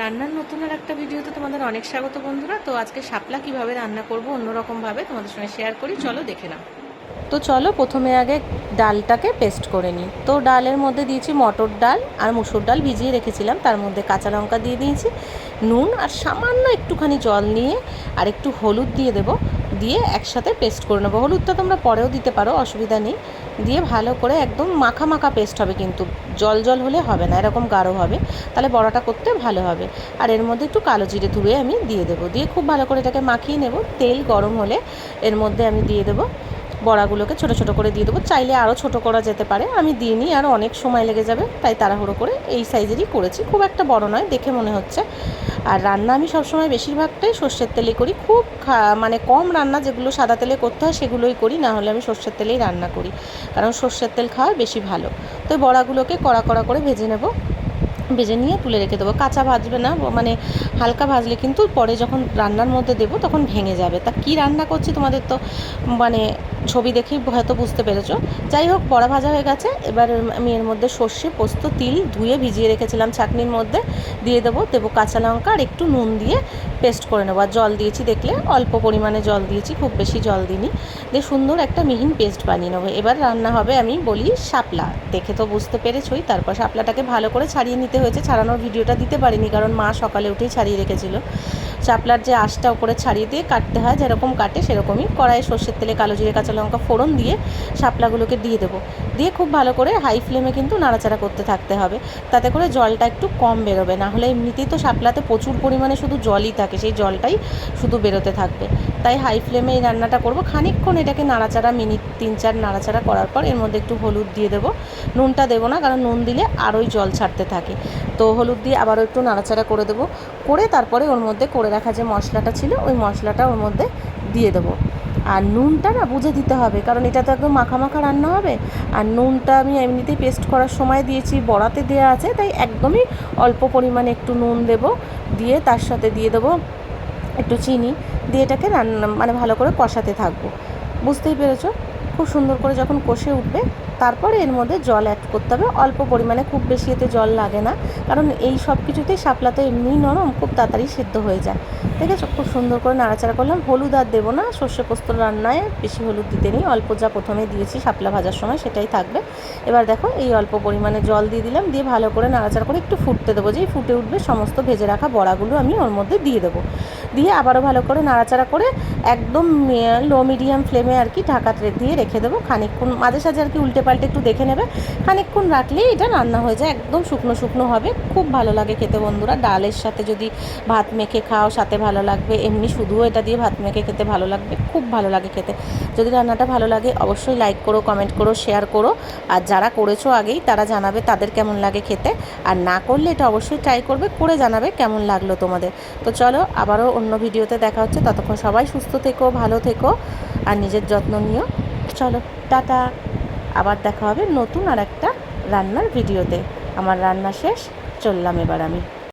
রান্নার নতুন আর একটা ভিডিওতে তোমাদের অনেক স্বাগত বন্ধুরা। তো আজকে শাপলা কীভাবে রান্না করব অন্যরকম ভাবে তোমাদের সঙ্গে শেয়ার করি, চলো দেখে নাও। তো চলো প্রথমে আগে ডালটাকে পেস্ট করে নিই। তো ডালের মধ্যে দিয়েছি মটর ডাল আর মুসুর ডাল ভিজিয়ে রেখেছিলাম। তার মধ্যে কাঁচা লঙ্কা দিয়ে দিয়েছি, নুন আর সামান্য একটুখানি জল নিয়ে আর একটু হলুদ দিয়ে দেব। দিয়ে একসাথে পেস্ট করে নেব। হলুদটা তোমরা পরেও দিতে পারো, অসুবিধা নেই। দিয়ে ভালো করে একদম মাখা মাখা পেস্ট হবে কিন্তু। জল জল হলে হবে না, এরকম গাঢ় হবে। তাহলে বড়াটা করতে ভালো হবে। আর এর মধ্যে একটু কালো জিরে ধুয়ে আমি দিয়ে দেবো। দিয়ে খুব ভালো করে এটাকে মাখিয়ে নেব। তেল গরম হলে এর মধ্যে আমি দিয়ে দেবো বড়াগুলোকে ছোট ছোট করে দিয়ে দেবো। চাইলে আরও ছোট করা যেতে পারে। আমি দিইনি, আর অনেক সময় লেগে যাবে, তাই তাড়াহুড়ো করে এই সাইজেরই করেছি। খুব একটা বড় নয়, দেখে মনে হচ্ছে। আর রান্না আমি সবসময় বেশিরভাগটাই সর্ষের তেলে করি। খুব মানে কম রান্না যেগুলো সাদা তেলে করতে হয় সেগুলোই করি, না হলে আমি সর্ষের তেলেই রান্না করি। কারণ সর্ষের তেল খাওয়া বেশি ভালো। তো বড়াগুলোকে কড়া কড়া করে ভেজে নেব। ভেজে নিয়ে তুলে রেখে দেবো। কাঁচা ভাজবে না মানে হালকা ভাজলে কিন্তু পরে যখন রান্নার মধ্যে দেবো তখন ভেঙে যাবে। তা কি রান্না করছি তোমাদের তো মানে ছবি দেখেই হয়তো বুঝতে পেরেছ। যাই হোক, বড়া ভাজা হয়ে গেছে। এবার আমি এর মধ্যে সর্ষে, পোস্ত, তিল ধুয়ে ভিজিয়ে রেখেছিলাম চাটনির মধ্যে। দিয়ে দেবো দেবো কাঁচা লঙ্কা আর একটু নুন দিয়ে পেস্ট করে নেব। আর জল দিয়েছি দেখলে, অল্প পরিমাণে জল দিয়েছি, খুব বেশি জল দিইনি। দিয়ে সুন্দর একটা মিহিন পেস্ট বানিয়ে নেব। এবার রান্না হবে, আমি বলি শাপলা। দেখে তো বুঝতে পেরেছই, তারপর শাপলাটাকে ভালো করে ছাড়িয়ে নিতে হয়েছে। ছাড়ানোর ভিডিওটা দিতে পারিনি, কারণ মা সকালে উঠেই ছাড়িয়ে রেখেছিল। শাপলার যে আঁশটা উপরে ছাড়িয়ে দিয়ে কাটতে হয়, যেরকম কাটে সেরকমই কড়াইয়ে সর্ষের তেলে কালো জিরে, কাঁচা লঙ্কা ফোড়ন দিয়ে শাপলাগুলোকে দিয়ে দেবো। দিয়ে খুব ভালো করে হাই ফ্লেমে কিন্তু নাড়াচাড়া করতে থাকতে হবে। তাতে করে জলটা একটু কম বেরোবে, না হলে এমনিতেই তো শাপলাতে প্রচুর পরিমাণে শুধু জলই থাকে, সেই জলটাই শুধু বেরোতে থাকবে। তাই হাই ফ্লেমে এই রান্নাটা করব। খানিকক্ষণ এটাকে নাড়াচাড়া, মিনিট তিন চার নাড়াচাড়া করার পর এর মধ্যে একটু হলুদ দিয়ে দেবো। নুনটা দেবো না, কারণ নুন দিলে আরোই জল ছাড়তে থাকে। তো হলুদ দিয়ে আবারও একটু নাড়াচাড়া করে দেবো। করে তারপরে ওর মধ্যে করে রাখা যে মশলাটা ছিল, ওই মশলাটা ওর মধ্যে দিয়ে দেবো। আর নুনটা না বুঝে দিতে হবে, কারণ এটা তো একদম মাখা মাখা রান্না হবে। আর নুনটা আমি এমনিতেই পেস্ট করার সময় দিয়েছি, বড়াতে দেওয়া আছে, তাই একদমই অল্প পরিমাণে একটু নুন দেবো, দিয়ে তার সাথে দিয়ে দেবো একটু চিনি, দিয়ে এটাকে রান্না মানে ভালো করে কষাতে থাকব। বুঝতেই পেরেছ? খুব সুন্দর করে যখন কষে উঠবে, তারপরে এর মধ্যে জল অ্যাড করতে হবে। অল্প পরিমাণে, খুব বেশি এতে জল লাগে না। কারণ এই সব কিছুতেই শাপলা তো এমনি নরম, খুব তাড়াতাড়ি সেদ্ধ হয়ে যায়। ঠিক আছে খুব সুন্দর করে নাড়াচাড়া করলাম। হলুদ আর দেবো না, সর্ষে পোস্ত রান্নায় বেশি হলুদ দিতে নেই। অল্প যা প্রথমে দিয়েছি শাপলা ভাজার সময় সেটাই থাকবে। এবার দেখো, এই অল্প পরিমাণে জল দিয়ে দিলাম। দিয়ে ভালো করে নাড়াচাড়া করে একটু ফুটতে দেবো। যেই ফুটে উঠবে, সমস্ত ভেজে রাখা বড়াগুলো আমি ওর মধ্যে দিয়ে দেবো। দিয়ে আবারও ভালো করে নাড়াচাড়া করে একদম লো মিডিয়াম ফ্লেমে আর কি ঢাকা দিয়ে রেখে দেবো। খানিকক্ষণ মাঝে সাঝে আর কি উল্টে পাল্টে একটু দেখে নেবে। খানিকক্ষণ রাখলেই এটা রান্না হয়ে যায়। একদম শুকনো শুকনো হবে। খুব ভালো লাগে খেতে বন্ধুরা। ডালের সাথে যদি ভাত মেখে খাও, সাথে ভালো লাগবে। এমনি শুধুও এটা দিয়ে ভাত মেখে খেতে ভালো লাগবে। খুব ভালো লাগে খেতে। যদি রান্নাটা ভালো লাগে, অবশ্যই লাইক করো কমেন্ট করো শেয়ার করো। আর যারা করেছ আগেই, তারা জানাবে তাদের কেমন লাগে খেতে। আর না করলে এটা অবশ্যই ট্রাই করবে, করে জানাবে কেমন লাগল তোমাদের। তো চলো, আবারও অন্য ভিডিওতে দেখা হচ্ছে। ততক্ষণ সবাই সুস্থ থেকো, ভালো থেকো আর নিজের যত্ন নিও। চলো, টাটা। আবার দেখা হবে নতুন আর একটা রান্নার ভিডিওতে। আমার রান্না শেষ, চললাম এবার আমি।